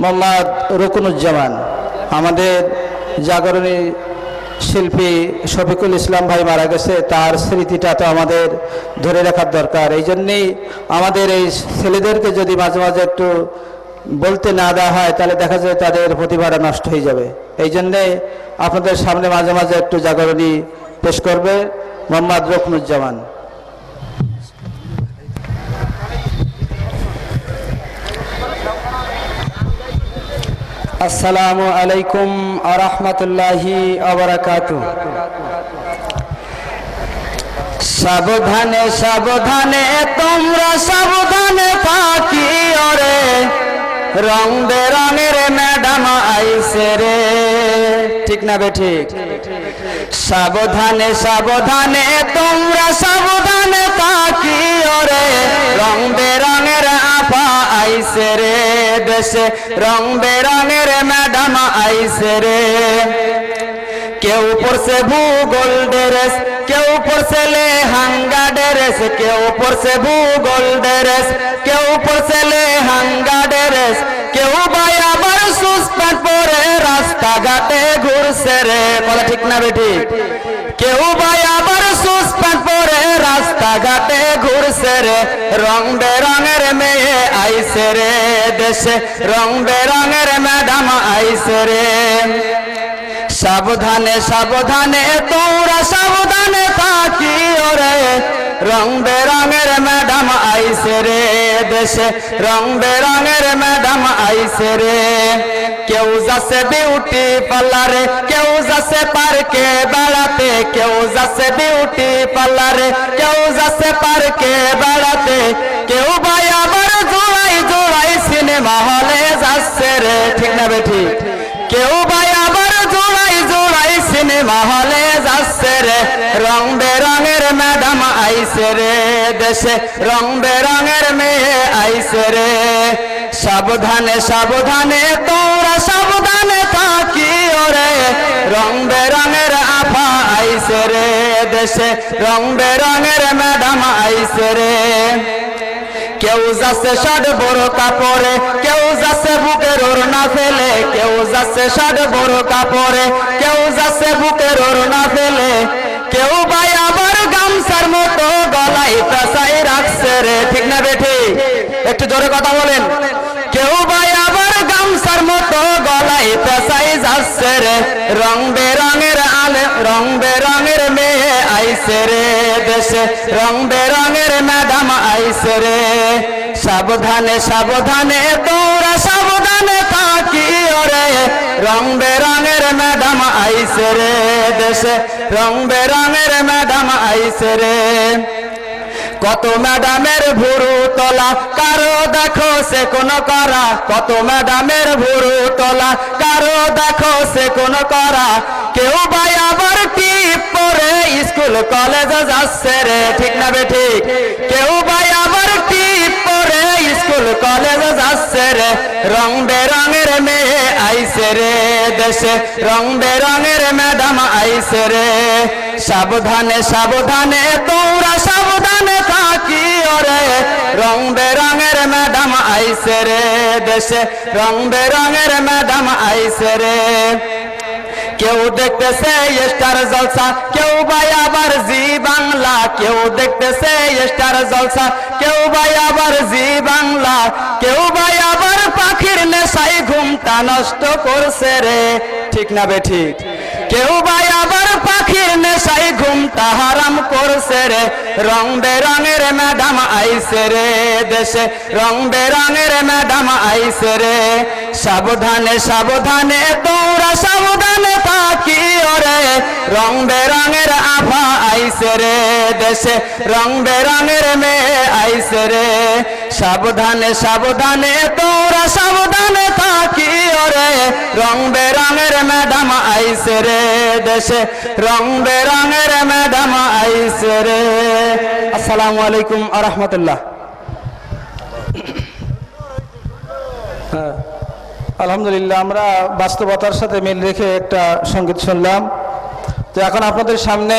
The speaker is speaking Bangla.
মোহাম্মদ রকুনুজ্জামান, আমাদের জাগরণী শিল্পী শফিকুল ইসলাম ভাই মারা গেছে, তার স্মৃতিটা তো আমাদের ধরে রাখার দরকার। এই জন্যেই আমাদের এই ছেলেদেরকে যদি মাঝে মাঝে একটু বলতে না দেওয়া হয়, তাহলে দেখা যায় তাদের প্রতিভাটা নষ্ট হয়ে যাবে। এই জন্যে আপনাদের সামনে মাঝে মাঝে একটু জাগরণী পেশ করবে মোহাম্মদ রকনুজ্জামান। আসসালামু আলাইকুম আরহামতুল্লাহি সাবধানে সাবধানে, তোমরা সাবধানে পাখি ওরে রং বেরঙের ম্যাডাম আইসে রে। ঠিক না বে ঠিক? সাবধানে সাবধানে, তোমরা সাবধানে তাকি ওরে রং বেরঙের আপা আইসে রে। দেশে রং বেরঙের ম্যাডাম আইসে রে। কেউ পড়ছে ভূগোল ড্রেস, কেউ পড়ছে লেহাঙ্গা ড্রেস, কেউ পড়ছে ভূগোল ড্রেস, কেউ পড়ছে লেহাঙ্গা ড্রেস, কেউ ভাই আবার সুস প্যান্ট পরে রাস্তাঘাটে ঘুরছে রে। কথা ঠিক না বেটি? কেউ ভাই আবার সুস প্যান্ট পরে রাস্তাঘাটে ঘুরছে রে। রং বেরঙের মেয়ে আইসে রে দেশে। রং বেরঙের ম্যাডাম আইসে রে। সাবধানে সাবধানে তোরা সাবধানে থাকি ওরে রং বেরঙের ম্যাডাম আইসে রে দেশে। রং বেরঙের ম্যাডাম আইসে রে। কেউ যাচ্ছে বিউটি পার্লারে, কেউ যাচ্ছে পার্কে বেড়াতে কেউ যাচ্ছে বিউটি পার্লারে কেউ যাচ্ছে পার্কে বেড়াতে। কেউ ভাই আবার জোড়াই জোড়াই সিনেমা হলে যাচ্ছে রে, ঠিক না বেঠি? কেউ ভাই আবার জোড়াই জোড়াই সিনেমা হলে যাচ্ছে রে, রং বেরঙের ম্যাডাম আইসে রে দেশে, রং বেরঙের মেয়ে আইসে রে। সাবধানে সাবধানে তোরা সাবধানে থাকি ওরে রং বেরঙের আফা আইসে রে দেশে। রং বেরঙের ম্যাডাম আইসে রে। কেউ যাচ্ছে ষাট বড় কাপড়ে, কেউ যাচ্ছে বুকের ওড়না ফেলে, কেউ যাচ্ছে ষাট বড় কাপড়ে, কেউ যাচ্ছে বুকের ওড়না ফেলে। কেউ ভাই আবার গামছার মতো গলায় পেশাই রাখছে রে। ঠিক না বেঠি? একটু জোরে কথা বলেন কেউ ভাই আবার গামছার মতো গলায় পেশাই যাচ্ছে রে, রং বেরঙের আলে, রং বেরঙের মেয়ে আইসে রে দেশে। রং বেরঙের ম্যাডাম আইসে রে। সাবধানে সাবধানে, তোরা সাবধানে থাকি ওরে রং বেরঙের ম্যাডাম আইসে রে দেশে। রং বেরঙের ম্যাডাম আইসে রে। কত ম্যাডামের ভুরু তোলা? কারও দেখো সে কোন করা? কত ম্যাডামের ভুরু তোলা? কারও দেখো সে কোন করা? কেউ ভাই আবার টিপ পরে স্কুল কলেজে যাচ্ছে রে? ঠিক না বে ঠিক? কেউ ভাই আবার টিপ পরে স্কুল কলেজে যাচ্ছে রে? রং বেরঙের মেয়ে আইসে রে দেশে। রং বেরঙের ম্যাডাম আইসে রে। সাবধানে সাবধানে তোরা সাবধানে রং বেরঙের ম্যাডাম আইসে রে দেশে। রং বেরঙের ম্যাডাম আইসে রে। কেউ দেখতেছে স্টার জলসা, কেউ ভাই আবার জি বাংলা। কেউ দেখতেছে স্টার জলসা, কেউ ভাই আবার জি বাংলা কেউ ভাই আবার পাখির ঘুমটা নষ্ট করছে রে। ঠিক না বে ঠিক? কেউ ভাই আবার পাখির নেশাই ঘুমটা হারাম করছে রে। রং বেরঙের ম্যাডাম আইসে রে দেশে। রং বেরঙের ম্যাডাম আইসে রে। সাবধানে সাবধানে, তোরা সাবধানে থাকি ওরে। রং বেরঙের আভা আইসে রে দেশে। রং বেরঙের মেয়ে আইসে রে। সাবধানে সাবধানে, তোরা সাবধানে থাকি ওরে। রং বেরঙের ম্যাডাম আইসে রে দেশে। রং বেরঙের ম্যাডাম আইসে রে। আসসালামু আলাইকুম আ রহমতুল্লাহ। হ্যাঁ আলহামদুলিল্লাহ, আমরা বাস্তবতার সাথে মিল রেখে একটা সংগীত শুনলাম। তো এখন আপনাদের সামনে